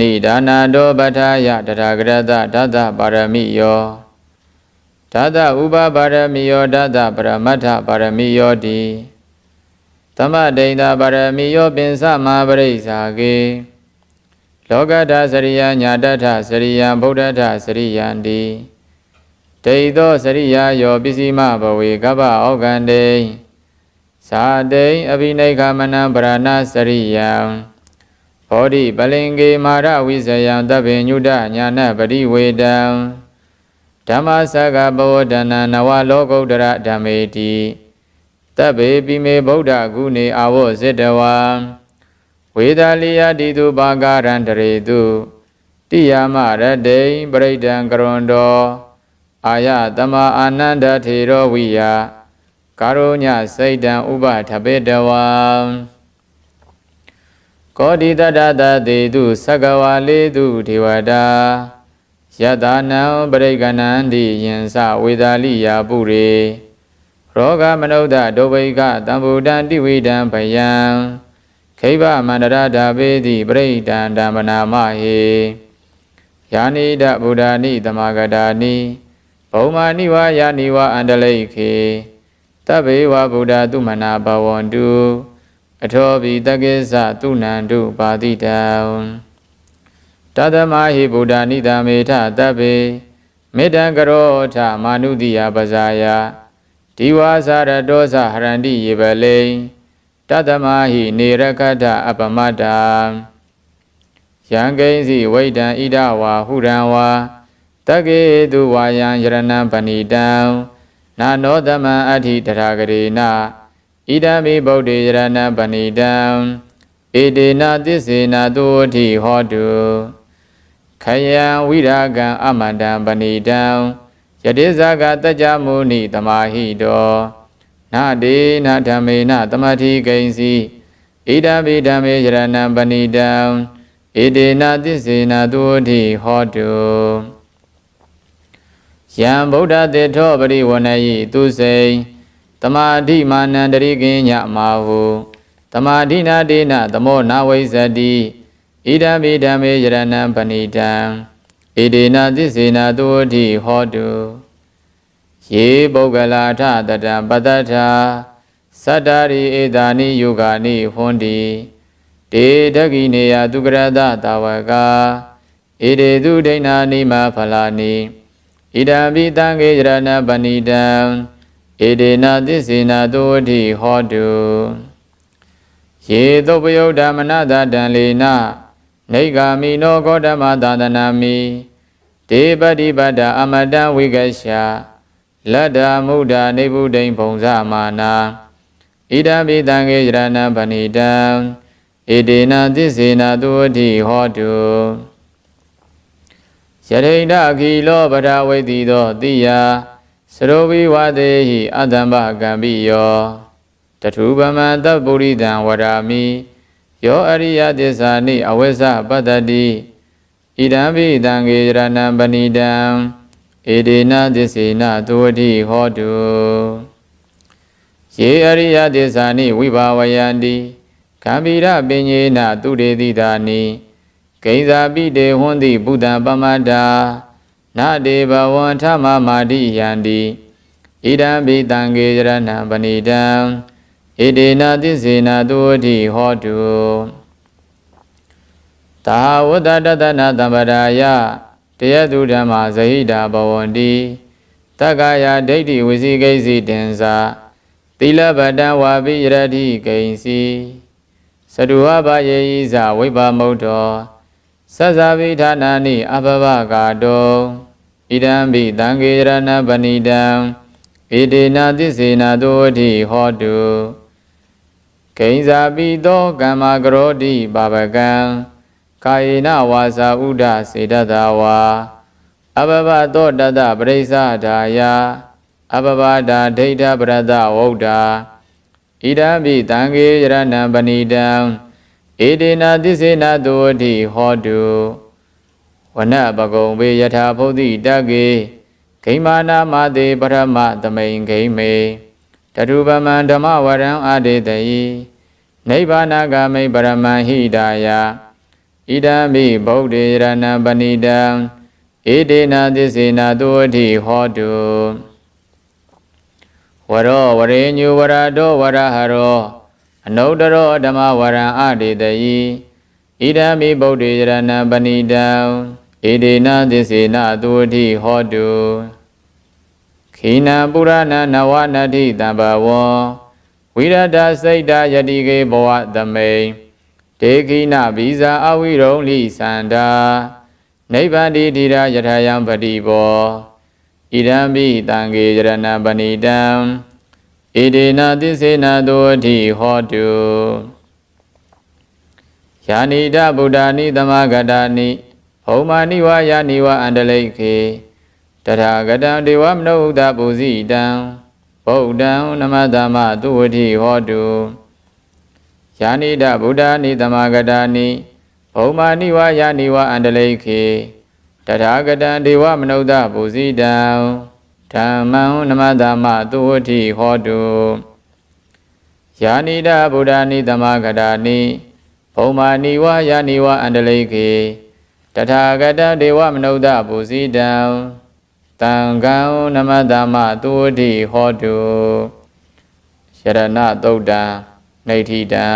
ဏိဒါနာတောပဋ္ဌာယတထာဂရတဓာတပါရမိယောဓာတဥပပါရမိယောဓာတပရမတ္ထပါရမိယောတိသမဒိဋ္ဌပါရမိယောပင်စမပရိစ္ဆာကေလောကတစရိယညာတထစရိယံဗုဒ္ဓထစရိယံတိဒိဋ္ဌောစရိယာယောပစ္စည်းမဘဝေကပ္ပဩကန္တေသာတိအဘိနိခမနံပရဏစရိယံ ဘောဓိပလင်္ကေမာရဝိဇယံတဗ္ဗညုတညာနပရိဝေတံဓမ္မစကဘဝဒနာနဝလောကုတ္တရဓမ္မေတိတဗ္ဗေပိမေဗုဒ္ဓဂုဏေအာဝဇိတဝံဝေဒာလိယတိတုဘာဂရန္တရေတုတိယမရတေပရိဒံကရွန်တောအာယတမအာနန္ဒထေရောဝိယကာရုညစိတ်တံဥပထပေတဝံ ကောတိတတတတေတုသက္ကဝါလေတုဒေဝတာယတနံပရိကဏံတိယင်စဝေဒာလိယာပုရေရောဂမနုဿဒုဗိကတံဗုဒ္ဓံတိဝိဒံဗယံခိဗမန္တရဓာပေတိပရိဒံဓမ္မနာမဟေယာနိဒဗုဒ္ဓာနိတမဂတာနိဘုံမာနိဝါယာနိဝါအန္တလိခေတဗ္ဗေဝဗုဒ္ဓတုမနာဘဝန္တု အထောပိတက္ကိသတုနန္တုပါတိတံတသမဟိဗုဒ္ဓနိတမေထတဗ္ဗေမေတ္တံကရောထမာနုတိယပဇာယဒီဝါစာရတောသဟရန္တိယေပလိတသမဟိနေရကတအပမတ္တာယံကိဉ္စီဝိဒံဣဒဝါဟုရံဝါတကေတုဝါယံယရဏံပဏိတံနာနောသမံအဋ္ဌိတရာဂရေန ဣဒံမိဗုဒ္ဓေယရဏံပဏိတံဧတေနသစ္စေနသုဝတိဟောတုခယံဝိရာဂံအမန္တံပဏိတံယတိဇာကတကြမုနိတမဟိတောနာဒေနဓမ္မေနတမတိကိဉ္စီဣဒံမိဓမ္မေယရဏံပဏိတံဧတေနသစ္စေနသုဝတိဟောတုယံဗုဒ္ဓတေထောပရိဝဏယိသူစိန်တ မာဓိမာနန္တရိကိညမာဟုတမာဓိနာဒေနသမောနာဝိဇတိဣဒံမိဓမ္မေယရဏံပဏိတံဣဒေနသစ္စေနသုဝတိဟောတုယေပုဂ္ဂလာထတတံပတ္တထာသတ္တရိဧတာနိယုဂာနိဟွန်တိတေတကိနေယသူကရတတာဝကဣဒေသူဒိဋ္ဌာနိမဖလာနိဣဒံပိတံကေယရဏပဏိတံ ဣဒေနသစ္စေနသုဝတိဟောတုယေသုပယုဒ္ဓမနတတံလေနနေဂာမိနောဂေါတမသာသနာမိဒေပတိပတ္တအမတံဝိကရှာလတ္တမုဒ္ဒနေဗုဒိံဘုံဇမာနာဣဒံပိတံကေယရဏပဏိတံဣဒေနသစ္စေနသုဝတိဟောတုယရိဏခီလောပဒဝိတိသောတိယ စရောဝိဝတေဟိအတ္တမကံပိယောတထုပမံတပုရိတံဝရာမိယောအရိယသစ္စာနိအဝိဇ္ဇပတ္တတိဣဒံဘိတံကေရဏံပဏိတံဧဒေနသစ္စေနသုဝတိဟောတုယေအရိယသစ္စာနိဝိဘာဝယန္တိကံဗိရပင်ညေနသူတေတိတာနိဂိဇာပိတေဟွန်တိဘုဒ္ဓပမတ္တာ နာဒေဘဝံထမမာတိယန္တိဣဒံဘိတံကေရဏံပဏိတံဣဒေနသစ္စေနသုဝတိဟောတုသာဝတ္တတတနာတံပရာယတယတုဓမ္မာဇဟိတာဘဝန္တိတက္ကာယဒိဋ္ဌိဝစီကိစီတင်္စာသီလဗတံဝါပိယရတိကိဉ္စီသတုဝဘယေဤဇဝိပါမုတ်တောသဇာဝိဌာနာနိအဘဘကာတော ဣဒံဘိတံကေရဏပဏိတံဣဒေနသစ္စေနသောဝတိဟောတုဂိဉ္စာပိသောကမ္မကရောတိပါပကံကာယေနဝါစာဥဒစေတတဝါအဘဘသောတတပရိစ္ဆဒာယအဘဘတာဒိဋ္ဌပရတဝုဒ္ဓဣဒံဘိတံကေရဏံပဏိတံဧတေနာသစ္စေနာသောတိဟောတု ဝနပကုံဘေယထာဘုဒ္ဓိတကေဂိမာနာမတေပရမသမိန်ဂိမေတတုပမံဓမ္မဝရံအာဒေတယိနိဗ္ဗာနဂမိပရမံဟိတာယဣဒံမိဗုဒ္ဓေရဏံပဏိတံဣဒေနာသစ္စေနာသုအထိဟောတုဝရောဝရေညုဝရတောဝရဟရောအနုတ္တရောဓမ္မဝရံအတေတယိဣဒံမိဗုဒ္ဓေရဏံပဏိတံ ဣဒေနာသစ္စေနာသုအထိဟောတုခိနံပုရဏနဝနတိတံဘဝောဝိရဒစိတ်တယတိကေဘဝသမိန်ဒေခိနဗီဇာအဝိရုံလိသန္တာနိဗ္ဗာန်တိတိရယထာယံပတိဘောဣဒံပိတံကေယရဏပဏိတံဣဒေနသစ္စေနသောအထိဟောတုယာနိတဗုဒ္ဓာနိသမဂတာနိ ဘုံမာနိဝါယာနိဝအန္တလိခေတထာဂတံဒေဝမနုဿတပုဇိတံဗုဒ္ဓံနမတမသူဝတိဟောတုယာနိတဗုဒ္ဓာနိသမဂတာနိဘုံမာနိဝါယာနိဝအန္တလိခေတထာဂတံဒေဝမနုဿပုဇိတံဓမ္မံနမတမသူဝတိဟောတုယာနိတဗုဒ္ဓာနိသမဂတာနိဘုံမာနိဝါယာနိဝအန္တလိခေ တထာဂတံဒေဝမနုဿပုဇိတံတံကံနမတမသူဝတိဟောတုယရဏသုတ်တံနေဋ္ဌိတံ